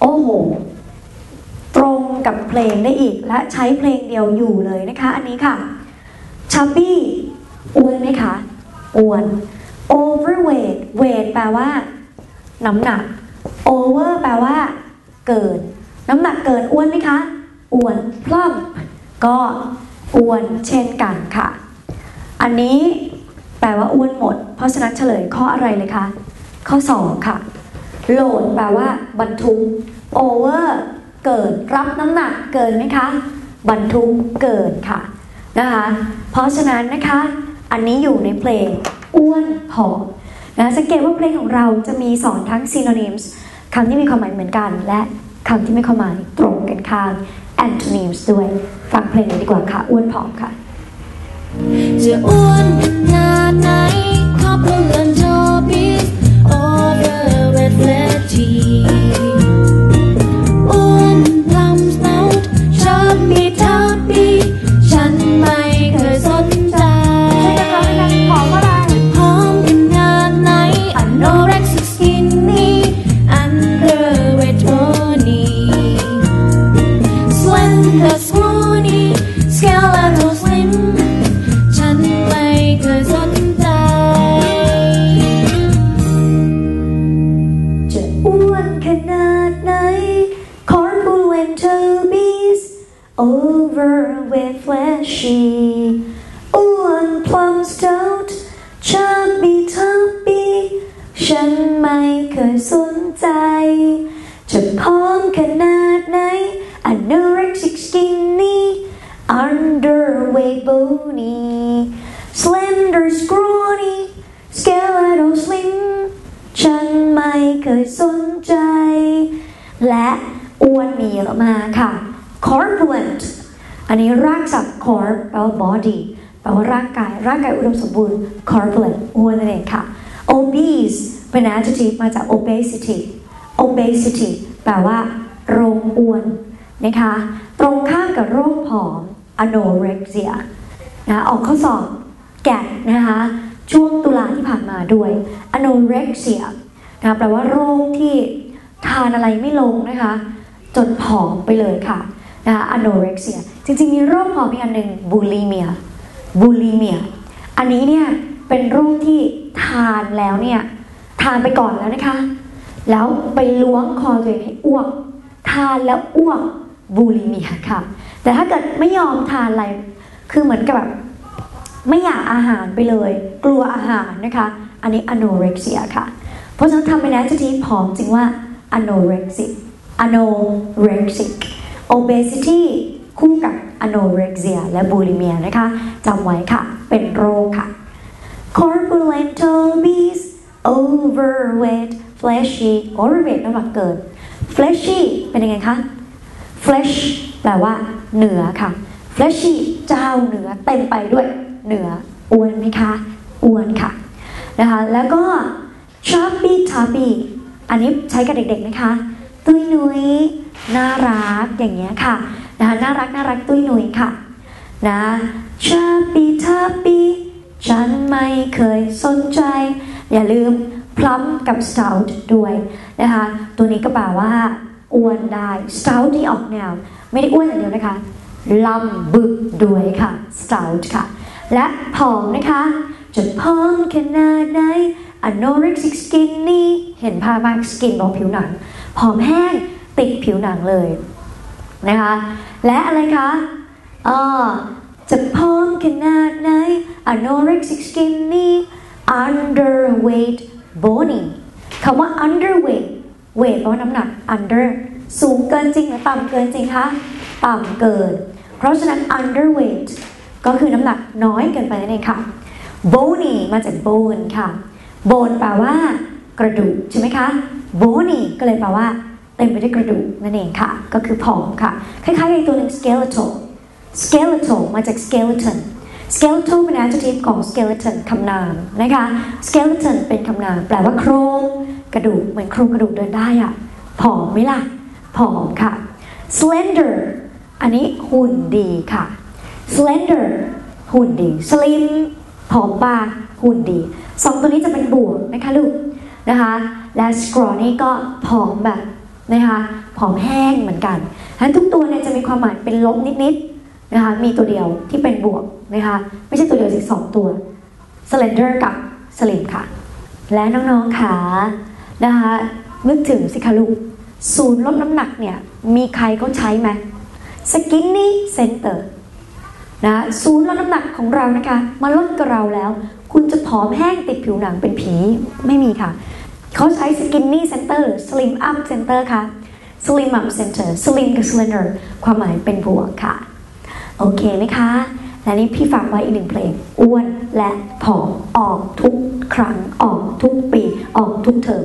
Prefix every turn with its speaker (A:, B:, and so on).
A: โอ้โห ตรงกับเพลงได้อีกและใช้เพลงเดียวอยู่เลยนะคะ อันนี้ค่ะ chubby อ้วนไหมคะอ้วน overweight weight แปลว่า น้ำหนัก over แปลว่า เกิน น้ำหนักเกินอ้วนไหมคะอ้วน plump ก็อ้วนเช่นกันค่ะ อันนี้แปลว่าอ้วนหมด เพราะฉะนั้นเฉลยข้ออะไรเลยคะ ข้อ 2 ค่ะ โหลดแปลว่าบรรทุก over เกินรับน้ำหนักเกินไหมคะ บรรทุกเกินค่ะนะคะ เพราะฉะนั้นนะคะ อันนี้อยู่ในเพลงอ้วนผอมนะสังเกตว่าเพลงของเราจะมีสอนทั้ง synonyms คำที่มีความหมายเหมือนกัน และคำที่ไม่ความหมายตรงกันข้าม antonyms ด้วย ฟังเพลงดีกว่าค่ะ อ้วนผอมค่ะ
B: จะอ้วน
A: overweight fleshy อ้วน plump stout chubby tubby ฉันไม่เคยสนใจ จะพร้อมขนาดไหน anorexic skinny underweight bony slender scrawny skeletal slim ฉันไม่เคยสนใจ และอ้วนมีเยอะมากค่ะ corpulent อันนี้รากศัพท์ corp แปลว่า body แปลว่าร่างกาย ร่างกายอุดมสมบูรณ์ corpulent อ้วนนั่นเองค่ะ obese เป็น adjective มาจาก obesity obesity แปลว่าโรคอ้วนนะคะ ตรงข้ามกับโรคผอม anorexia นะออกข้อสอบแกะนะคะ ช่วงตุลาที่ผ่านมาด้วย anorexia นะแปลว่าโรคที่ทานอะไรไม่ลงนะคะ จนผอมไปเลยค่ะนะคะ anorexia จริงๆ มีโรคผอมอีกอันหนึ่ง bulimia bulimia อันนี้เนี่ยเป็นโรคที่ทานแล้วเนี่ยทานไปก่อนแล้วนะคะ แล้วไปล้วงคอตัวเองให้อ้วก ทานแล้วอ้วกบูลิเมียค่ะ แต่ถ้าเกิดไม่ยอมทานอะไร คือเหมือนกับแบบไม่อยากอาหารไปเลย กลัวอาหารนะคะ อันนี้ anorexia ค่ะ เพราะฉะนั้นทำไปแล้วจะทีผอมจริงว่า anorexic anorexic obesity คู่กับ anorexia และ bulimia นะคะจำไว้ค่ะ เป็นโรคค่ะ corpulent obese overweight fleshy overweight น้ำหนักเกิน fleshy เป็นยังไงคะ flesh แปลว่าเนื้อค่ะ fleshy เจ้าเนื้อเต็มไปด้วยเนื้ออ้วนไหมคะอ้วนค่ะนะคะแล้วก็ chubby tubby อันนี้ใช้กับเด็กๆนะคะ ตุ้ยนุ้ย น่ารักอย่างเงี้ยค่ะนะคะน่ารักน่ารักตุ้ยหนุ้ยค่ะนะ chubby tubby ฉันไม่เคยสนใจ อย่าลืม plump กับ stout ด้วยนะคะตัวนี้ก็แปลว่าอ้วนได้ stout ที่ออกแนว ไม่ได้อ้วนอย่างเดียวนะคะลำบึกด้วยค่ะ stout ค่ะ และผอมนะคะจะผอมขนาดไหน anorexic skinny เห็นภาพมาก skin บอกผิวหนังผอมแห้ง ติดผิวหนังเลยนะคะ และอะไรคะอ่าจะผอมขนาดไหน anorexic skinny underweight bony คำว่า underweight weight แปลว่าน้ำหนัก under สูงเกินจริงหรือต่ำเกินจริงคะ ต่ำเกิน เพราะฉะนั้น underweight ก็คือน้ำหนักน้อยเกินไปนั่นเองค่ะ bony มาจาก bone ค่ะ bone แปลว่า กระดูกใช่ไหมคะ bony ก็เลยแปลว่า เต็มไปด้วยกระดูกนั่นเองค่ะ ก็คือผอมค่ะ คล้ายๆกับอีกตัวหนึ่ง skeletal skeletal มาจาก skeleton skeletal เป็น adjective ของ skeleton คำนามนะคะ skeleton เป็นคำนามแปลว่าโครงกระดูก เหมือนโครงกระดูกเดินได้อะผอมไหมล่ะ ผอมค่ะ slender อันนี้หุ่นดีค่ะ slender หุ่นดี slim ผอมบางหุ่นดีสองตัวนี้จะเป็นบวกนะคะลูกนะคะ และ scrawny ก็ผอมแบบ นะคะผอมแห้งเหมือนกันฉะนั้นทุกตัวเนี่ยจะมีความหมายเป็นลบนิดๆนะคะมีตัวเดียวที่เป็นบวกนะคะไม่ใช่ตัวเดียวสิสองตัว slender กับ slim ค่ะ และน้องๆค่ะนะคะนึกถึงสิคะลูกศูนย์ลดน้ำหนักเนี่ยมีใครเขาใช้ไหม skinny center นะศูนย์ลดน้ำหนักของเรานะคะมาลดกับเราแล้ว คุณจะผอมแห้งติดผิวหนังเป็นผีไม่มีค่ะ เขาใช้ skinny center หรือ slim up center ค่ะ slim up center slim กับ slender ความหมายเป็นบวกค่ะ โอเคไหมคะ และนี่พี่ฝากไว้อีกหนึ่งเพลง อ้วนและผอมออกทุกครั้งออกทุกปี ออกทุกเทอม